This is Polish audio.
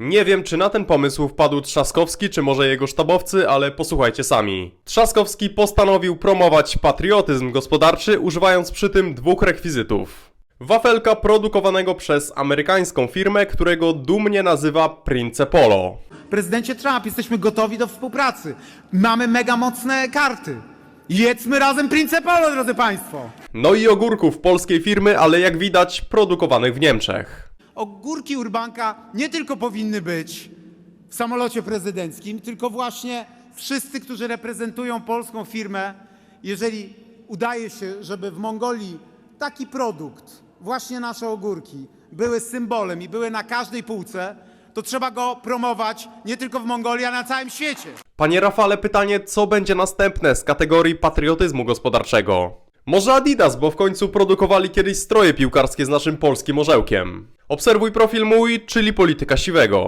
Nie wiem, czy na ten pomysł wpadł Trzaskowski, czy może jego sztabowcy, ale posłuchajcie sami. Trzaskowski postanowił promować patriotyzm gospodarczy, używając przy tym dwóch rekwizytów. Wafelka produkowanego przez amerykańską firmę, którego dumnie nazywa Prince Polo. Prezydencie Trump, jesteśmy gotowi do współpracy. Mamy mega mocne karty. Jedzmy razem Prince Polo, drodzy Państwo. No i ogórków polskiej firmy, ale jak widać produkowanych w Niemczech. Ogórki Urbanka nie tylko powinny być w samolocie prezydenckim, tylko właśnie wszyscy, którzy reprezentują polską firmę, jeżeli udaje się, żeby w Mongolii taki produkt, właśnie nasze ogórki, były symbolem i były na każdej półce, to trzeba go promować nie tylko w Mongolii, a na całym świecie. Panie Rafale, pytanie, co będzie następne z kategorii patriotyzmu gospodarczego? Może Adidas, bo w końcu produkowali kiedyś stroje piłkarskie z naszym polskim orzełkiem. Obserwuj profil mój, czyli polityka siwego.